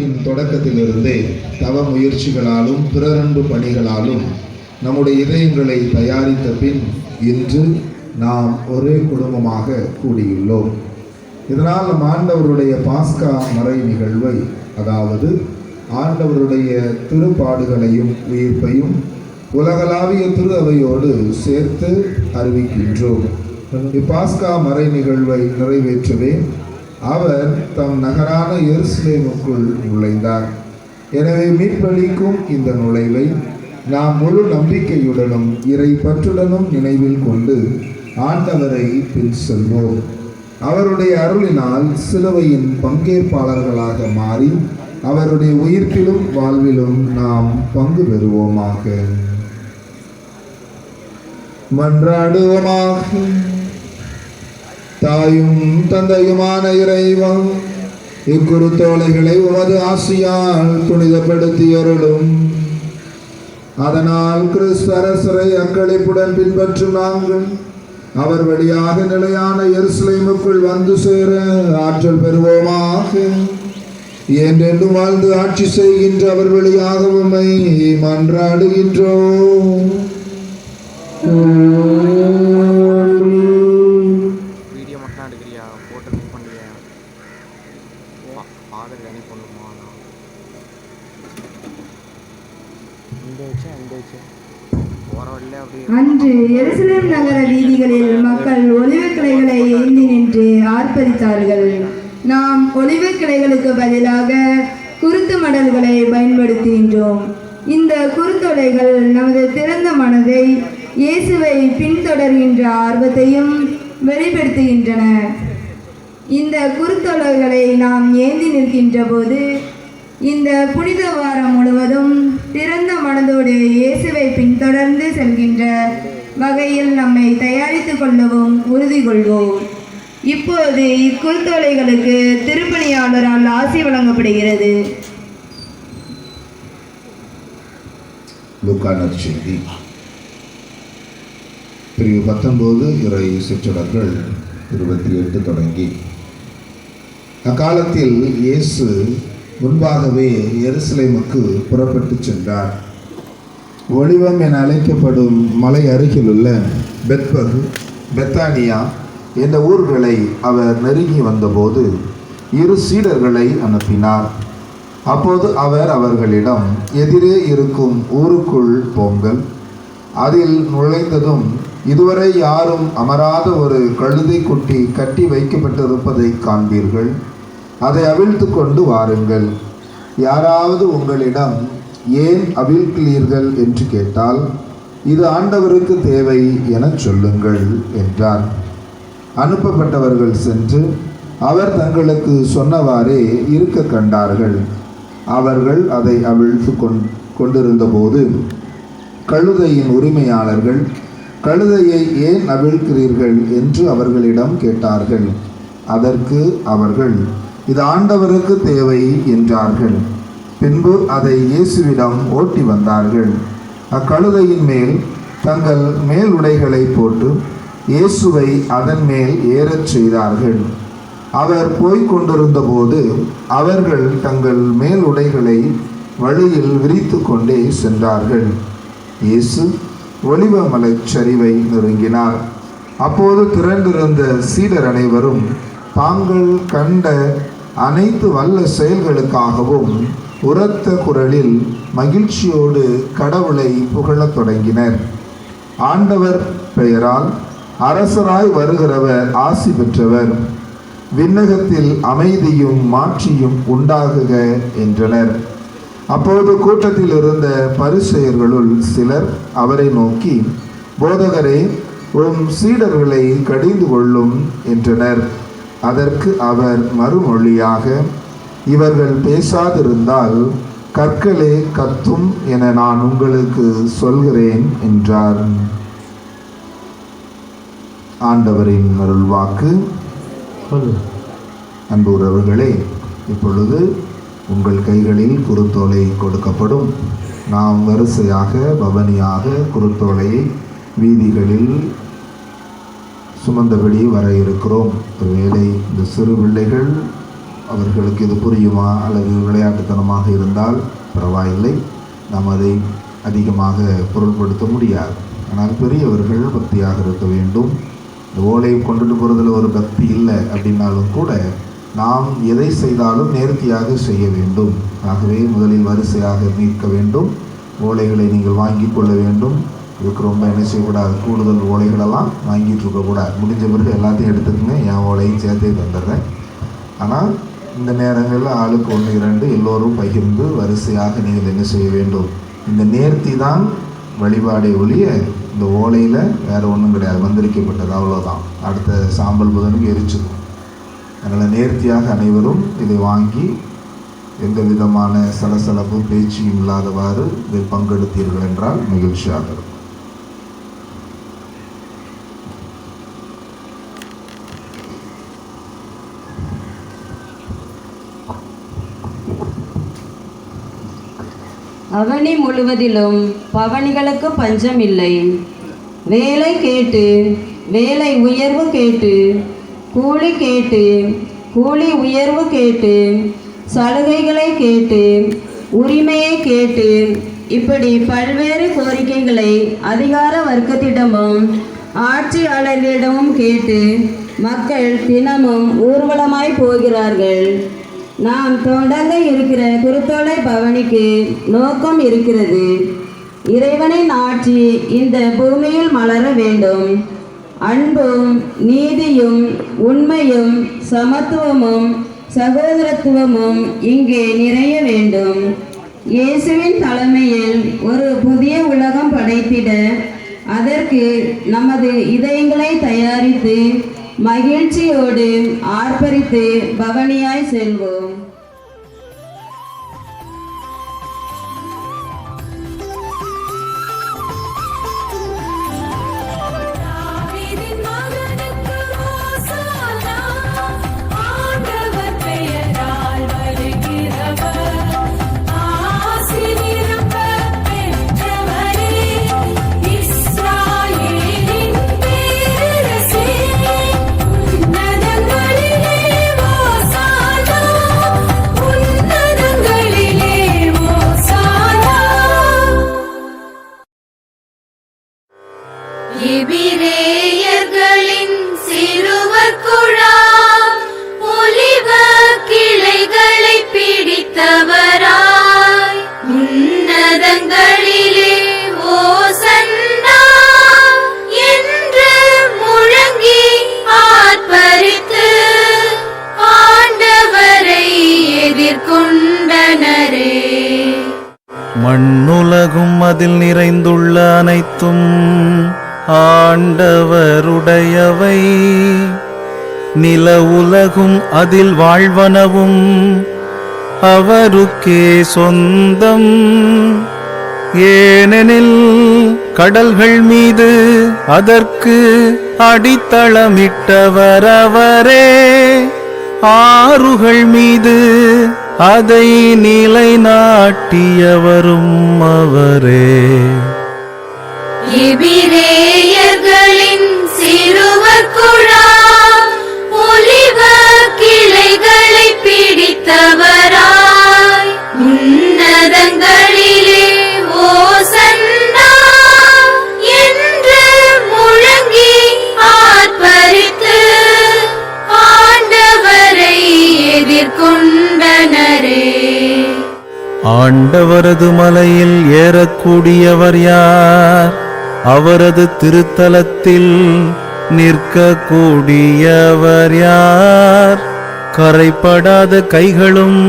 காலத்தின் தொடக்கத்திலிருந்தே தவ முயற்சிகளாலும் பிறரன்பு பணிகளாலும் நம்முடைய இதயங்களை தயாரித்த பின் இன்று நாம் ஒரே குடும்பமாக கூடியுள்ளோம். இதனால் நம் ஆண்டவருடைய பாஸ்கா மறை நிகழ்வை அதாவது ஆண்டவருடைய திருப்பாடுகளையும் உயிர்ப்பையும் உலகளாவிய திரு அவையோடு சேர்த்து அறிவிக்கின்றோம். இப்பாஸ்கா மறை நிகழ்வை நிறைவேற்றவே அவர் தம் நகரான எருசலேமுக்குள் நுழைந்தார். எனவே மீட்பளிக்கும் இந்த நுழைவை நாம் முழு நம்பிக்கையுடனும் இறை பற்றுடனும் நினைவில் கொண்டு ஆண்டவரை பின் செல்வோம். அவருடைய அருளினால் சிலுவையின் பங்கேற்பாளர்களாக மாறி அவருடைய உயிர்ப்பிலும் வாழ்விலும் நாம் பங்கு பெறுவோமாக. மன்றாடுவோமாக. தாயும் தந்தையுமான இறைவன் இக்குறுத்தோலைகளை உமது ஆசியால் புனிதப்படுத்தியருளும். அதனால் கிறிஸ்து அரசரை அக்களிப்புடன் பின்பற்றும் நாங்கள். அவர் வழியாக நிலையான எருசலேமுக்குள் வந்து சேர ஆற்றல் பெறுவோமாக. என்றென்றும் வாழ்ந்து ஆட்சி செய்கின்ற அவர் வழியாக உம்மை மன்றாடுகின்றோம். ஆர்ப்பரித்தார்கள். நாம் ஒளிவு கிளைகளுக்கு பதிலாக குருத்து மடல்களை பயன்படுத்துகின்றோம். இந்த குறுந்தொடைகள் நமது திறந்த மனதை இயேசுவை பின்தொடர்கின்ற ஆர்வத்தையும் வெளிப்படுத்துகின்றன. இந்த குறுந்தொடர்களை நாம் ஏந்தி நிற்கின்ற போது இந்த புனித வாரம் முழுவதும் திறந்த மனதோடு இயேசுவை பின்தொடர்ந்து செல்கின்ற வகையில் நம்மை தயாரித்து கொள்ளவும் உறுதி கொள்வோம் இப்போது இக்குறுத்தொலைகளுக்கு திருப்பணியாளரால் ஆசி வழங்கப்படுகிறது. லுக்கானர் செய்தி. பிரிவு பத்தொன்பது இறை சிற்றடர்கள் இருபத்தி எட்டு தொடங்கி. அக்காலத்தில் இயேசு முன்பாகவே எருசலேமுக்கு புறப்பட்டு சென்றார். ஒளிவம் என அழைக்கப்படும் மலை அருகிலுள்ள பெத்பகு பெத்தானியா இந்த ஊர்களை அவர் நெருங்கி வந்தபோது இரு சீடர்களை அனுப்பினார். அப்போது அவர் அவர்களிடம் எதிரே இருக்கும் ஊருக்குள் போங்கள். அதில் நுழைந்ததும் இதுவரை யாரும் அமராத ஒரு கழுதை குட்டி கட்டி வைக்கப்பட்டிருப்பதை காண்பீர்கள். அதை அவிழ்த்து கொண்டு வாருங்கள். யாராவது உங்களிடம் ஏன் அவிழ்க்கிறீர்கள்? என்று கேட்டால் இது ஆண்டவருக்கு தேவை எனச் சொல்லுங்கள் என்றார் அனுப்பப்பட்டவர்கள் சென்று அவர் தங்களுக்கு சொன்னவாறே இருக்க கண்டார்கள். அவர்கள் அதை அவிழ்த்து கொண் கொண்டிருந்தபோது கழுதையின் உரிமையாளர்கள் கழுதையை ஏன் அவிழ்க்கிறீர்கள்? என்று அவர்களிடம் கேட்டார்கள். அதற்கு அவர்கள் இது ஆண்டவருக்கு தேவை என்றார்கள். பின்பு அதை இயேசுவிடம் ஓட்டி வந்தார்கள். அக்கழுதையின் மேல் தங்கள் மேல் உடைகளை போட்டு இயேசுவை அதன் மேல் ஏறச் செய்தார்கள். அவர் போய்க் கொண்டிருந்தபோது அவர்கள் தங்கள் மேல் உடைகளை வழியில் விரித்து கொண்டே சென்றார்கள். இயேசு ஒளிவமலை சரிவை நெருங்கினார். அப்போது திரண்டிருந்த சீடர் அனைவரும் தாங்கள் கண்ட அனைத்து வல்ல செயல்களுக்காகவும் உரத்த குரலில் மகிழ்ச்சியோடு கடவுளை புகழத் தொடங்கினர். ஆண்டவர் பெயரால் அரசராய் வருகிறவர் ஆசி பெற்றவர். விண்ணகத்தில் அமைதியும் மாற்றியும் உண்டாகுக என்றனர். அப்போது கூட்டத்தில் இருந்த பரிசெயர்களுள் சிலர் அவரை நோக்கி போதகரே உம் சீடர்களை கடிந்து கொள்ளும் என்றனர். அதற்கு அவர் மறுமொழியாக இவர்கள் பேசாதிருந்தால் கற்களே கத்தும் என நான் உங்களுக்கு சொல்கிறேன் என்றார். ஆண்டவரின் அருள்வாக்கு அன்பு உறவுகளே இப்பொழுது உங்கள் கைகளில் குருத்தோலை கொடுக்கப்படும். நாம் வரிசையாக பவனியாக குருத்தோலையை வீதிகளில் சுமந்தபடி வர இருக்கிறோம். ஒருவேளை இந்த சிறு பிள்ளைகள் அவர்களுக்கு இது புரியுமா? அல்லது விளையாட்டுத்தனமாக இருந்தால் பரவாயில்லை. நாம் அதை அதிகமாக பொருட்படுத்த முடியாது. ஆனால் பெரியவர்கள் பக்தியாக இருக்க வேண்டும். இந்த ஓலையை கொண்டுட்டு போகிறதுல ஒரு பக்தி இல்லை அப்படின்னாலும் கூட நாம் எதை செய்தாலும் நேர்த்தியாக செய்ய வேண்டும். ஆகவே முதலில் வரிசையாக மீட்க வேண்டும். ஓலைகளை நீங்கள் வாங்கி கொள்ள வேண்டும். இதுக்கு ரொம்ப என்ன செய்யக்கூடாது? கூடுதல் ஓலைகளெல்லாம் வாங்கிட்டு இருக்கக்கூடாது முடிஞ்ச பிறகு எல்லாத்தையும் எடுத்துக்கங்க. என் ஓலையும் சேர்த்தே தந்துடுறேன். ஆனால் இந்த நேரங்களில் ஆளுக்கு ஒன்று இரண்டு எல்லோரும் பகிர்ந்து வரிசையாக நீங்கள் என்ன செய்ய வேண்டும்? இந்த நேர்த்தி தான் வழிபாடை ஒழிய இந்த ஓலையில் வேறு ஒன்றும் கிடையாது. வந்திருக்கப்பட்டது அவ்வளோதான் அடுத்த சாம்பல் புதனுக்கு எரிச்சிடும் அதனால் நேர்த்தியாக அனைவரும் இதை வாங்கி எந்த விதமான சலசலப்பு பேச்சும் இல்லாதவாறு இதில் பங்கெடுத்தீர்கள் என்றால் மகிழ்ச்சியாக இருக்கும். அவனி முழுவதிலும் பவனிகளுக்கு பஞ்சம் இல்லை வேலை கேட்டு வேலை உயர்வு கேட்டு கூலி கேட்டு கூலி உயர்வு கேட்டு சலுகைகளை கேட்டு உரிமையை கேட்டு இப்படி பல்வேறு கோரிக்கைகளை அதிகார வர்க்கத்திடமும் ஆட்சியாளர்களிடமும் கேட்டு மக்கள் தினமும் ஊர்வலமாய் போகிறார்கள். நாம் தொடங்க இருக்கிற குருத்தோலை பவனிக்கு நோக்கம் இருக்கிறது. இறைவனின் ஆட்சி இந்த பூமியில் மலர வேண்டும். அன்பும் நீதியும் உண்மையும் சமத்துவமும் சகோதரத்துவமும் இங்கே நிறைய வேண்டும். இயேசுவின் தலைமையில் ஒரு புதிய உலகம் படைத்திட அதற்கு நமது இதயங்களை தயாரித்து மகிழ்ச்சியோடு ஆர்ப்பரித்து பவனியாய் செல்வோம். எபிரேயர்களின் சிறுவர் குழாம் ஒலிவ கிளைகளை பிடித்தவராய். உன்னதங்களிலே ஓசன்னா என்று முழங்கி ஆர்ப்பரித்து ஆண்டவரை எதிர்கொண்டனரே. மண்ணுலகும் அதில் நிறைந்துள்ள அனைத்தும் ஆண்டவருடையவை. நில உலகும் அதில் வாழ்வனவும் அவருக்கே சொந்தம். ஏனெனில் கடல்கள் மீது அதற்கு அடித்தளமிட்டவர் அவரே ஆறுகள் மீது அதை நிலைநாட்டியவரும் அவரே. எபிரேயர்களின் சிறுவர் குழாம் ஒலிவ கிளைகளை பிடித்தவராய். உன்னதங்களிலே ஓசன்னா என்று முழங்கி ஆர்ப்பரித்து ஆண்டவரை எதிர்கொண்டனரே. ஆண்டவரது மலையில் ஏறக்கூடியவர் யார்? அவரது திருத்தலத்தில் நிற்கக்கூடியவர் யார்? கரைப்படாத கைகளும்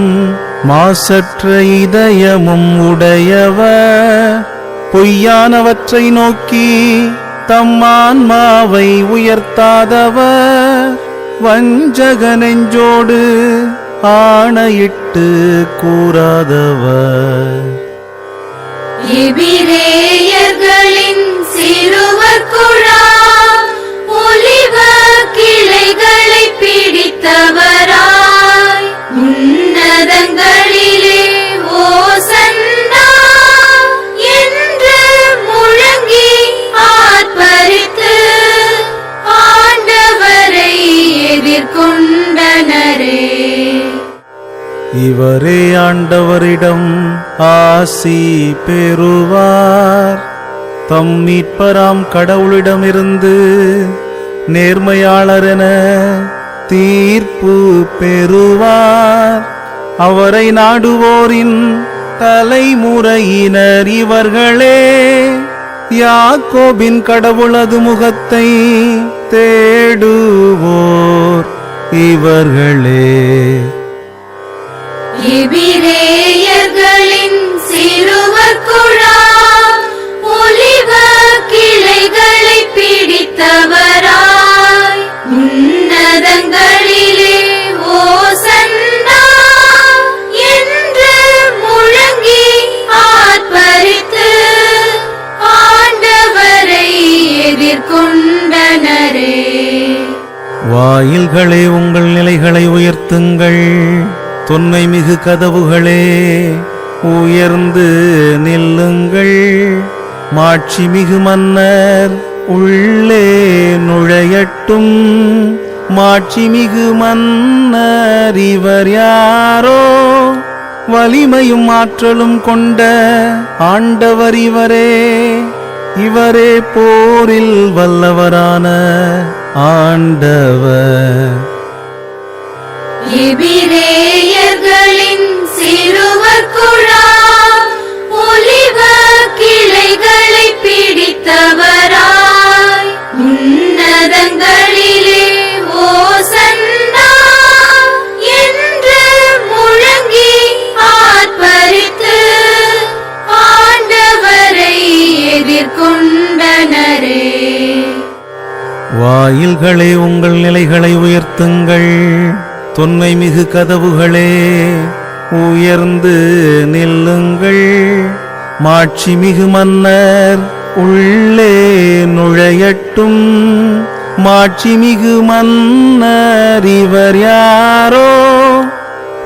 மாசற்ற இதயமும் உடையவர் பொய்யானவற்றை நோக்கி தம் ஆன்மாவை உயர்த்தாதவர் வஞ்சக நெஞ்சோடு ஆணையிட்டு கூறாதவர் எபிரேயர் சிறுவர் குழாம் ஒலிவ கிளைகளை பிடித்தவராய். உன்னதங்களிலே ஓசன்னா என்று முழங்கி ஆர்ப்பரித்து ஆண்டவரை எதிர்கொண்டனரே. இவரே ஆண்டவரிடம் ஆசி பெறுவார். தம் மீட்பராம் கடவுளிடமிருந்து நேர்மையாளரென தீர்ப்பு பெறுவார். அவரை நாடுவோரின் தலைமுறையினர் இவர்களே. யாக்கோபின் கடவுளது முகத்தை தேடுவோர் இவர்களே. எபிரேயர்களின் சிறுவர் குழா பிடித்தவராய் உன்னதங்களிலே ஓசன்னா என்று முழங்கி ஆர்ப்பரித்து ஆண்டவரை எதிர்கொண்டனரே. வாயில்களே உங்கள் நிலைகளை உயர்த்துங்கள். தொன்மை மிகு கதவுகளே உயர்ந்து நில்லுங்கள். மாட்சி மிகு மன்னர் உள்ளே நுழையட்டும். மாட்சிமிகு மன்னறிவர் யாரோ? வலிமையும் ஆற்றலும் கொண்ட ஆண்டவர் இவரே. இவரே போரில் வல்லவரான ஆண்டவர். எபிரேயர்களின் சிறுவர் குழா ஒலிவ கிளைகளை வாயில்களே உங்கள் நிலைகளை உயர்த்துங்கள். தொன்மை மிகு கதவுகளே உயர்ந்து நில்லுங்கள். மாட்சி மிகு மன்னர் உள்ளே நுழையட்டும். மாட்சி மிகு மன்னர் இவர் யாரோ?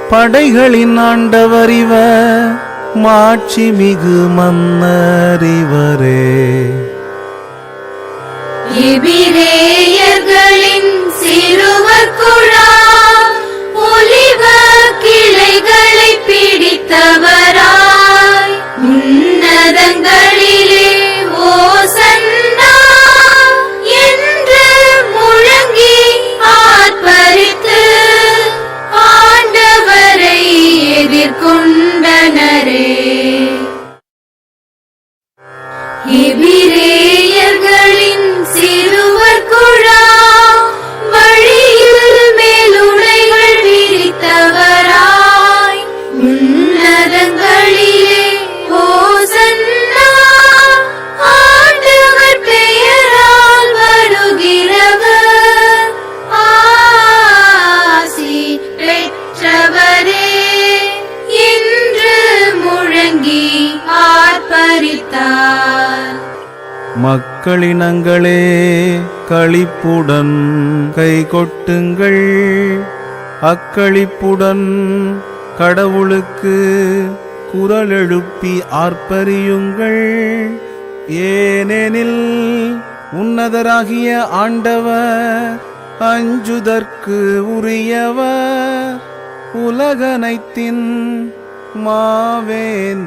படைகளின் ஆண்டவர் இவர் மாட்சி மிகு மன்னர் இவரே. எபிரேயர்களின் சிறுவர் குழா ஒலிவ மக்களினங்களே களிப்புடன் கை கொட்டுங்கள். அக்களிப்புடன் கடவுளுக்கு குரல் எழுப்பி ஆர்ப்பரியுங்கள். ஏனெனில் உன்னதராகிய ஆண்டவர் அஞ்சுதற்கு உரியவர் உலகனைத்தின் மாவேந்தரவரே